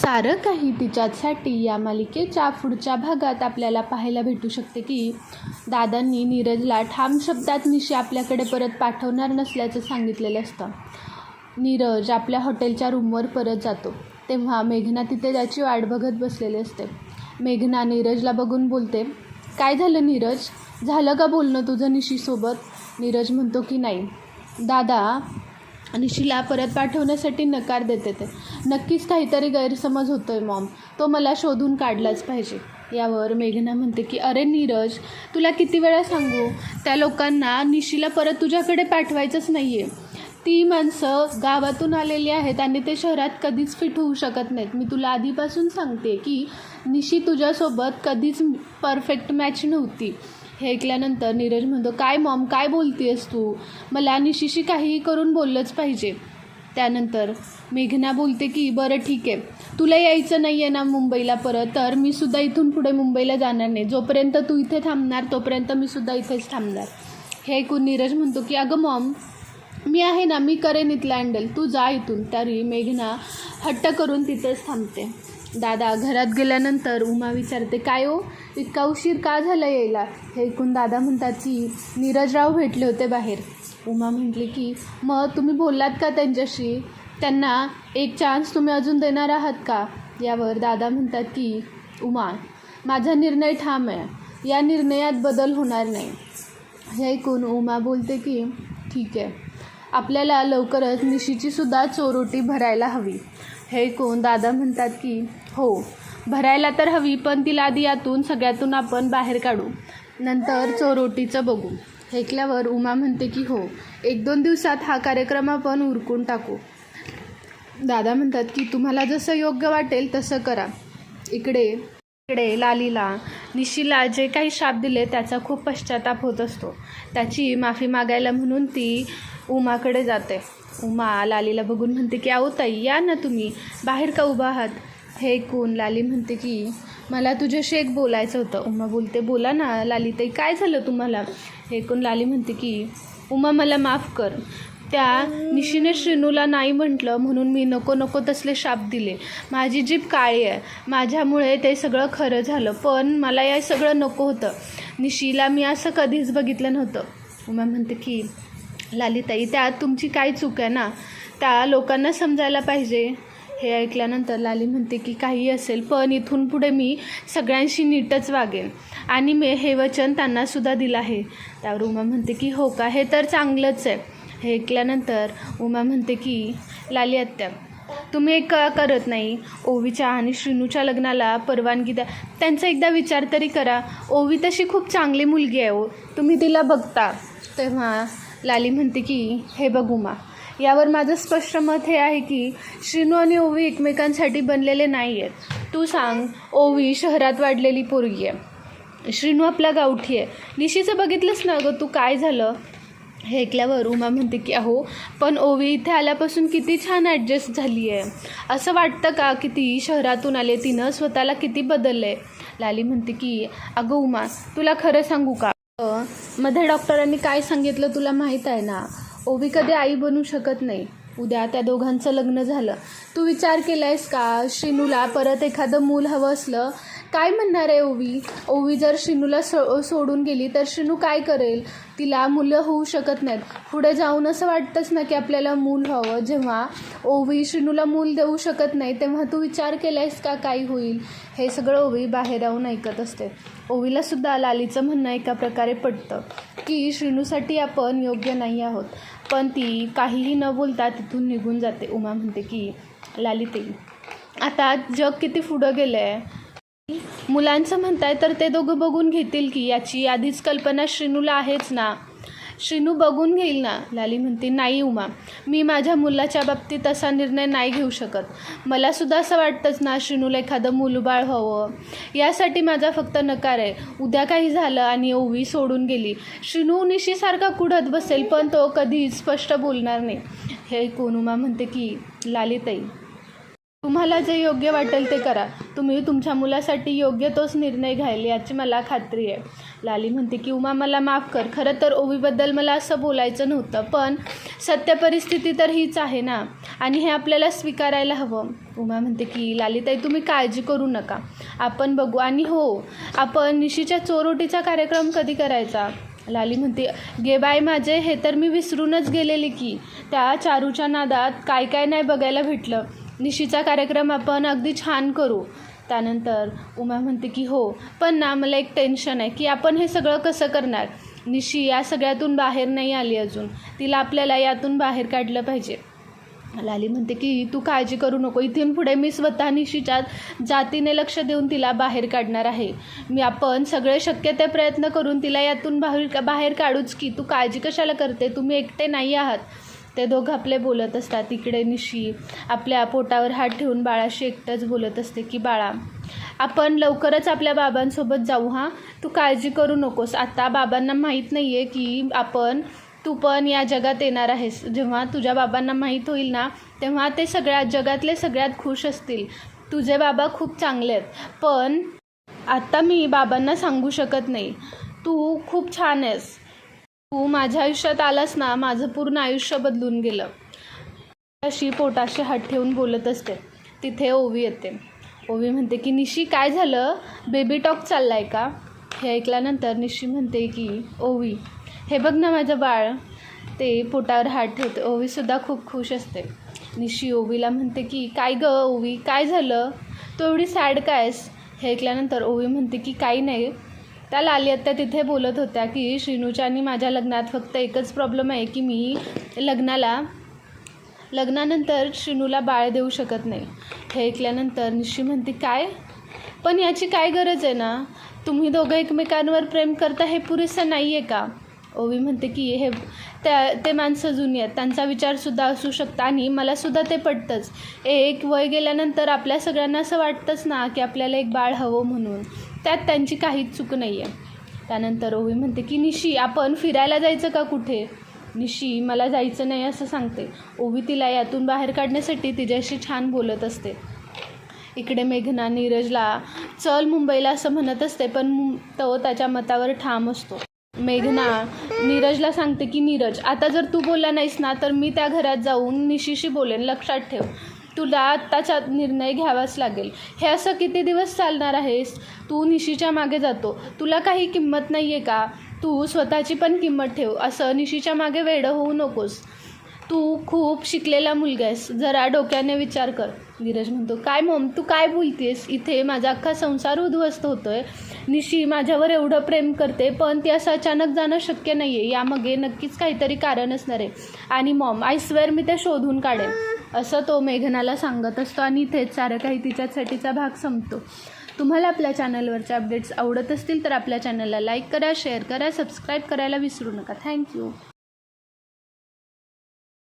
सारं काही तिच्यासाठी या मालिकेच्या पुढच्या भागात आपल्याला पाहायला भेटू शकते की दादांनी नीरजला ठाम शब्दात निशी आपल्याकडे परत पाठवणार नसल्याचं सांगितलेलं असतं. नीरज आपल्या हॉटेलच्या रूमवर परत जातो. तेव्हा मेघना तिथे त्याची वाट बघत बसलेली असते. मेघना नीरजला बघून बोलते काय झालं नीरज? झालं का बोलणं तुझं निशीसोबत नीरज म्हणतो की नाही. दादा निशीला परत पाठवण्यासाठी नकार देते ते. नक्कीच काहीतरी गैरसमज होतो आहे मॉम. तो मला शोधून काढलाच पाहिजे. यावर मेघना म्हणते की अरे नीरज तुला किती वेळा सांगू? त्या लोकांना निशीला परत तुझ्याकडे पाठवायचंच नाही आहे ती माणसं गावातून आलेली आहेत आणि ते शहरात कधीच फिट होऊ शकत नाहीत. मी तुला आधीपासून सांगते की निशी तुझ्यासोबत कधीच परफेक्ट मॅच नव्हती. हे ऐकल्यानंतर नीरज म्हणतो काय मॉम काय बोलतीयस तू? मला निशीशी काहीही करून बोललंच पाहिजे. त्यानंतर मेघना बोलते की बरं ठीक आहे. तुला यायचं नाही आहे ना मुंबईला परत? तर मी सुद्धा इथून पुढे मुंबईला जाणार नाही. जोपर्यंत तू इथे थांबणार तोपर्यंत मी सुद्धा इथेच थांबणार. हे ऐकून नीरज म्हणतो की अगं मॉम मी आहे ना मी करेन इथलं हँडल. तू जा इथून. तरी मेघना हट्ट करून तिथेच थांबते. दादा घरात गेल्यानंतर उमा विचारते काय हो? इतका उशीर का झाला यायला? हे ऐकून दादा म्हणतात की नीरजराव भेटले होते बाहेर. उमा म्हटली की मग तुम्ही बोललात का त्यांच्याशी? त्यांना एक चान्स तुम्ही अजून देणार आहात का? यावर दादा म्हणतात की उमा माझा निर्णय ठाम आहे. या निर्णयात बदल होणार नाही. हे ऐकून उमा बोलते की ठीक आहे. आपल्याला लवकरच निशीची सुद्धा चोरोटी भरायला हवी. हे ऐकून दादा म्हणतात की हो. भरायला तर हवी पण तिला आधी यातून सगळ्यातून आपण बाहेर काढू. नंतर चोरोटीचं बघू. ऐकल्यावर उमा म्हणते की हो. एक दोन दिवसात हा कार्यक्रम आपण उरकून टाकू. दादा म्हणतात की तुम्हाला जसं योग्य वाटेल तसं करा. इकडे इकडे लालीला निशीला जे काही शाप दिले त्याचा खूप पश्चाताप होत असतो. त्याची माफी मागायला म्हणून ती उमाकडे जाते. उमा लालीला बघून म्हणते की आहो ताई या ना तुम्ही. बाहेर का उभा आहात? हे कोण? लाली म्हणते की मला तुझ्याशी एक बोलायचं होतं. उमा बोलते बोला ना लाली ताई काय झालं तुम्हाला? हे कोण? लाली म्हणते की उमा मला माफ कर. त्या निशीने श्रीनूला नाही म्हटलं म्हणून मी नको नको तसले शाप दिले. माझी जीभ काळी आहे. माझ्यामुळे ते सगळं खरं झालं पण मला या सगळं नको होतं. निशीला मी असं कधीच बघितलं नव्हतं. उमा म्हणते की लालिताई त्यात तुमची काय चूक आहे ना? त्या लोकांना समजायला पाहिजे. हे ऐकल्यानंतर लाली म्हणते की काही असेल पण इथून पुढे मी सगळ्यांशी नीटच वागेन. आणि मी हे वचन त्यांनासुद्धा दिलं आहे. त्यावर उमा म्हणते की हो का? हे तर चांगलंच आहे. हे ऐकल्यानंतर उमा म्हणते की लाली आत्या तुम्ही एक का करत नाही. ओवीच्या आणि श्रीनूच्या लग्नाला परवानगी द्या. त्यांचा एकदा विचार तरी करा. ओवी तशी खूप चांगली मुलगी आहे ओ तुम्ही तिला बघता. तेव्हा लाली म्हणते की हे बघ उमा यावर माझं स्पष्ट मत हे आहे की श्रीनू आणि ओवी एकमेकांसाठी बनलेले नाही आहेत तू सांग ओवी शहरात वाढलेली पोरगी आहे. श्रीनू आपला गावठी आहे. निशीचं बघितलंच ना गं? तू काय झालं? हे ऐकल्यावर उमा म्हणते की अहो पण ओवी इथे आल्यापासून किती छान ॲडजस्ट झाली आहे असं वाटतं का की ती शहरातून आले तिनं स्वतःला किती बदललं आहे लाली म्हणते की अगं उमा तुला खरं सांगू का? मध्ये डॉक्टरांनी काय सांगितलं तुला माहीत आहे ना? ओवी कधी आई बनू शकत नाही. उद्या त्या दोघांचं लग्न झालं. तू विचार केला आहेस का? श्रीनूला परत एखादं मूल हवं असलं काय म्हणणार आहे ओवी? ओवी जर शिनूला सो सोडून गेली तर श्रीनू काय करेल? तिला मुलं होऊ शकत नाहीत. पुढे जाऊन असं वाटतंच ना की आपल्याला मूल हवं जेव्हा ओवी शिनूला मूल देऊ शकत नाही तेव्हा तू विचार केला आहेस का काय होईल? हे सगळं ओवी बाहेर राहून ऐकत असते. ओवीला सुद्धा लालीचं म्हणणं एका प्रकारे पटतं की श्रीणूसाठी आपण योग्य नाही आहोत. पण ती काहीही न बोलता तिथून निघून जाते. उमा म्हणते की लाली ते आता जग किती पुढं गेलं आहे मुलांचं म्हणताय तर ते दोघं बघून घेतील की याची आधीच कल्पना श्रीनूला आहेच ना. श्रीनू बघून घेईल ना. लाली म्हणते नाही उमा. मी माझ्या मुलाच्या बाबतीत असा निर्णय नाही घेऊ शकत. मलासुद्धा असं वाटतंच ना श्रीनूला एखादं मुलबाळ हवं. यासाठी माझा फक्त नकार आहे. उद्या काही झालं आणि ओवी सोडून गेली. श्रीनू निशीसारखा कुढत बसेल पण तो कधीच स्पष्ट बोलणार नाही. हे कोण उमा म्हणते की लालीताई तुम्हाला जे योग्य वाटेल ते करा. तुम्ही तुमच्या मुलासाठी योग्य तोच निर्णय घ्याल याची मला खात्री आहे. लाली म्हणते की उमा मला माफ कर. खरं तर ओवीबद्दल मला असं बोलायचं नव्हतं पण सत्य परिस्थिती तर हीच आहे ना आणि हे आपल्याला स्वीकारायला हवं. उमा म्हणते की लालीताई तुम्ही काळजी करू नका. आपण बघू. आणि हो आपण निशीच्या चोरोटीचा कार्यक्रम कधी करायचा? लाली म्हणते गे बाय माझे हे तर मी विसरूनच गेलेले की त्या चारूच्या नादात काय काय नाही बघायला भेटलं. निशीचा कार्यक्रम आपण अगदी छान करू. त्यानंतर उमा म्हणते की हो पण ना मला एक टेन्शन आहे की आपण हे सगळं कसं करणार? निशी या सगळ्यातून बाहेर नाही आली अजून. तिला आपल्याला यातून बाहेर काढलं पाहिजे. लाली म्हणते की तू काळजी करू नको. इथून पुढे मी स्वतः निशीच्या जातीने लक्ष देऊन तिला बाहेर काढणार आहे. मी आपण सगळे शक्य ते प्रयत्न करून तिला यातून बाहेर बाहेर काढूच की तू काळजी कशाला करते? तुम्ही एकटे नाही आहात. ते दोघं आपले बोलत असतात. इकडे निशी आपल्या पोटावर हात ठेवून बाळाशी एकटंच बोलत असते की बाळा आपण लवकरच आपल्या बाबांसोबत जाऊ हां? तू काळजी करू नकोस. आता बाबांना माहीत नाही आहे की आपण तू पण या जगात येणार आहेस. जेव्हा तुझ्या बाबांना माहीत होईल ना तेव्हा ते सगळ्यात जगातले सगळ्यात खुश असतील. तुझे बाबा खूप चांगले आहेत. पण आत्ता मी बाबांना सांगू शकत नाही. तू खूप छान आहेस. तू माझ्या आयुष्यात आलास ना माझं पूर्ण आयुष्य बदलून गेलं. अशी पोटाशी हात ठेवून बोलत असते. तिथे ओवी येते. ओवी म्हणते की निशी काय झालं? बेबी टॉक चाललाय का? हे ऐकल्यानंतर निशी म्हणते की ओवी हे बघ ना माझं बाळ. ते पोटावर हात ठेवते ओवीसुद्धा खूप खुश असते. निशी ओवीला म्हणते की काय ग ओवी काय झालं? तू एवढी सॅड कायस हे ऐकल्यानंतर ओवी म्हणते की काही नाही. त्या लालियत्या तिथे बोलत होत्या की श्रीनूच्या आणि माझ्या लग्नात फक्त एकच प्रॉब्लेम आहे की मी लग्नाला लग्नानंतर श्रीनूला बाळ देऊ शकत नाही. हे ऐकल्यानंतर निशी म्हणते काय? पण याची काय गरज आहे ना? तुम्ही दोघं एकमेकांवर प्रेम करता हे पुरेसं नाही आहे का? ओवी म्हणते की हे त्या ते माणसं जुनी आहेत. त्यांचा विचारसुद्धा असू शकता आणि मलासुद्धा ते पटतंच. एक वय गेल्यानंतर आपल्या सगळ्यांना असं वाटतंच ना की आपल्याला एक बाळ हवं म्हणून. त्यात त्यांची काहीच चूक नाही आहे त्यानंतर ओवी म्हणते की निशी आपण फिरायला जायचं का कुठे? निशी मला जायचं नाही असं सांगते. ओवी तिला यातून बाहेर काढण्यासाठी तिच्याशी छान बोलत असते. इकडे मेघना नीरजला चल मुंबईला असं म्हणत असते पण तो त्याच्या मतावर ठाम असतो. मेघना नीरजला सांगते की नीरज आता जर तू बोलला नाहीस ना तर मी त्या घरात जाऊन निशीशी बोलेन लक्षात ठेव. तुला आत्ताचा निर्णय घ्यावाच लागेल. हे असं किती दिवस चालणार आहेस? तू निशीच्या मागे जातो. तुला काही किंमत नाही आहे का? तू स्वतःची पण किंमत ठेव. असं निशीच्या मागे वेडं होऊ नकोस. तू खूप शिकलेला मुलगा आहेस. जरा डोक्याने विचार कर. नीरज म्हणतो काय मॉम तू काय बोलतेस? इथे माझा अख्खा संसार उद्ध्वस्त होतोय. निशी माझ्यावर एवढं प्रेम करते पण ती असं अचानक जाणं शक्य नाही आहे यामागे नक्कीच काहीतरी कारण असणार आहे. आणि मॉम आय स्वेअर मी ते शोधून काढेन. असं तो मेघनाला सांगत असतो आणि इथेच सारं काही तिच्यासाठीचा भाग संपतो. तुम्हाला आपल्या चॅनलवरचे अपडेट्स आवडत असतील तर आपल्या चॅनलला लाईक करा शेअर करा सबस्क्राईब करायला विसरू नका. थँक्यू